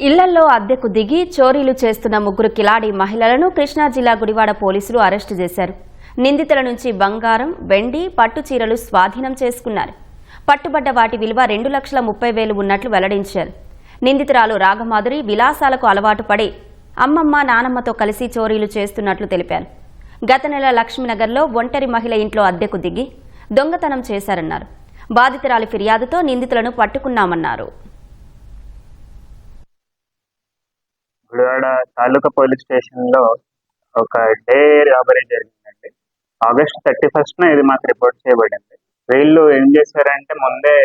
ఇళ్ళల్లో అద్దెకు దిగి చోరీలు చేస్తున్న ముగ్గురు కిలాడి మహిళలను కృష్ణా జిల్లా గుడివాడ పోలీసులు అరెస్టు చేశారు. నిందితుల నుంచి బంగారం వెండి పట్టు చీరలు స్వాధీనం చేసుకున్నారు. పట్టుబడ్డ వాటి విలువ రెండు లక్షల ముప్పై వేలు ఉన్నట్లు వెల్లడించారు. నిందితురాలు రాగమాధురి విలాసాలకు అలవాటు పడి అమ్మమ్మ నానమ్మతో కలిసి చోరీలు చేస్తున్నట్లు తెలిపారు. గత నెల లక్ష్మీనగర్లో ఒంటరి మహిళ ఇంట్లో అద్దెకు దిగి దొంగతనం చేశారన్నారు. బాధితురాలి ఫిర్యాదుతో నిందితులను పట్టుకున్నామన్నారు. గుడివాడ తాలూకా పోలీస్ స్టేషన్లో ఒక డే రాబరీ జరిగిందండి. ఆగస్ట్ థర్టీ ఫస్ట్ ఇది మాకు రిపోర్ట్ చేయబడింది. వీళ్ళు ఏం చేశారంటే ముందే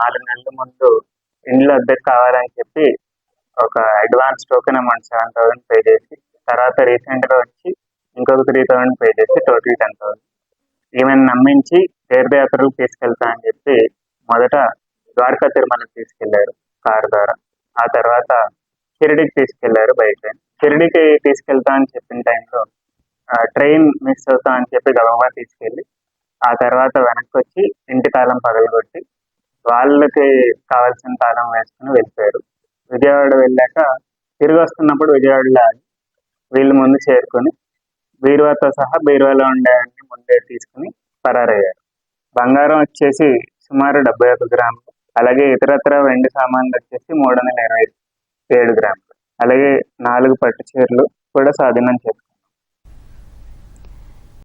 నాలుగు నెలల ముందు ఇండ్లు అద్దెకు కావాలని చెప్పి ఒక advance token amount seven thousand pay చేసి తర్వాత రీసెంట్గా వచ్చి ఇంకొక త్రీ థౌసండ్ పే చేసి టోటల్ టెన్ థౌసండ్. ఈమెను నమ్మించి తీర్థయాత్రలకు తీసుకెళ్తా అని చెప్పి మొదట ద్వారకా తిరుమలకు తీసుకెళ్ళారు కారు ద్వారా. ఆ తర్వాత షిరిడికి తీసుకెళ్ళారు బై ట్రైన్ షిరిడికి తీసుకెళ్తా అని చెప్పిన టైంలో ట్రైన్ మిస్ అవుతా అని చెప్పి గబగబా తీసుకెళ్ళి ఆ తర్వాత వెనక్కి వచ్చి ఇంటి తాళం పగలగొట్టి వాళ్ళకి కావాల్సిన తాళం వేసుకుని వెళ్ళిపోయారు. విజయవాడ వెళ్ళాక తిరిగి వస్తున్నప్పుడు విజయవాడలో ఆగి వీళ్ళు ముందు చేరుకొని బీరువాతో సహా బీరువాలో ఉండే ముందే తీసుకుని పరారయ్యారు. బంగారం వచ్చేసి సుమారు డెబ్బై ఒక గ్రాములు అలాగే ఇతరత్ర వెండి సామాన్లు వచ్చేసి మూడు వందల ఇరవై ఏడు గ్రాములు. అలాగే నాలుగు పట్టు చీరలు కూడా స్వాధీనం చేసుకున్నారు